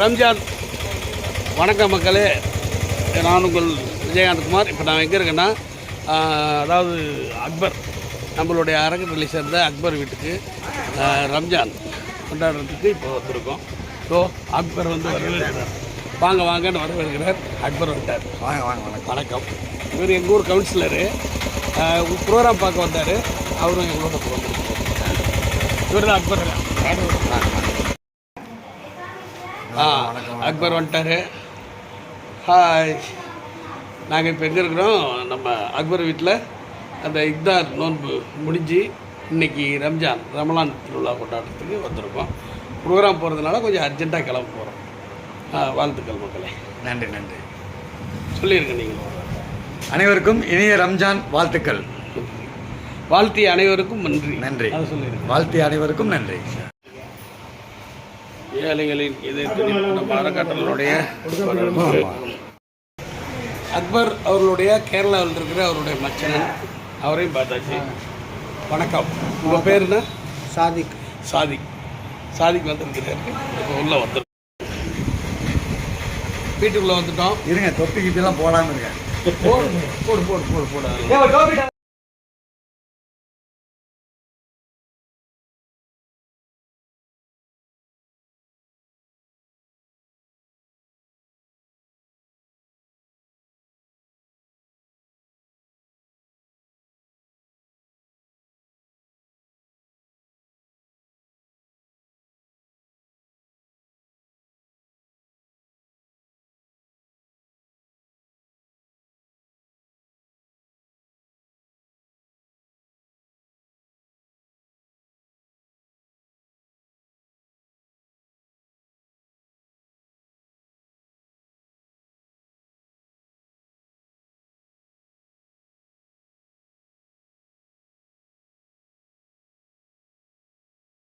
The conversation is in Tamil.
ரம்ஜான். வணக்கம் மக்களே. நான் உங்கள் விஜயகாந்த் குமார். இப்போ நான் எங்கே இருக்கேன்னா அதாவது அக்பர். நம்மளுடைய அறக்கட்டளை சேர்ந்த அக்பர் வீட்டுக்கு ரம்ஜான் கொண்டாடுறதுக்கு இப்போ வந்திருக்கோம். ஸோ அக்பர் வந்து வரவேற்கிறார். வாங்க வாங்கன்னு வரவேற்கிறார். அக்பர் வந்துட்டார். வாங்க வாங்க வணக்கம். வணக்கம். இவர் எங்கள் ஊர் கவுன்சிலரு. ப்ரோக்ராம் பார்க்க வந்தார். அவரும் எங்களோட வந்துருக்கார் இவர் தான் அக்பர் அக்பர் வந்துட்டாரு. ஹாய். நாங்கள் இப்போ எங்கே இருக்கிறோம்? நம்ம அக்பர் வீட்டில் அந்த இக்தார் நோன்பு முடிஞ்சு இன்னைக்கு ரம்ஜான் ரமலான் திருவிழா கொண்டாடுறதுக்கு வந்திருக்கோம். ப்ரோக்ராம் போகிறதுனால கொஞ்சம் அர்ஜென்ட்டாக கிளம்ப போகிறோம் வாழ்த்துக்கள் மக்களே. நன்றி நன்றி. சொல்லியிருங்க நீங்கள் அனைவருக்கும் இனிய ரம்ஜான் வாழ்த்துக்கள். வாழ்த்திய அனைவருக்கும் நன்றி. நன்றி. வாழ்த்திய அனைவருக்கும் நன்றி. ஏழைகளின் இதயத்தில் நம்ம அக்பர் அவர்களுடைய கேரளாவில் இருக்கிற அவருடைய மச்சனன். அவரையும் பார்த்தாச்சு. வணக்கம். உங்கள் பேர் என்ன? சாதிக். சாதிக். சாதிக் வந்திருக்கிறாரு. இப்போ உள்ளே வந்துடும் வீட்டுக்குள்ளே வந்துட்டோம். இருங்க தொப்பி கிட்டலாம் போடாமல் இருக்கேன் போடு போடு போடு போடு. போடு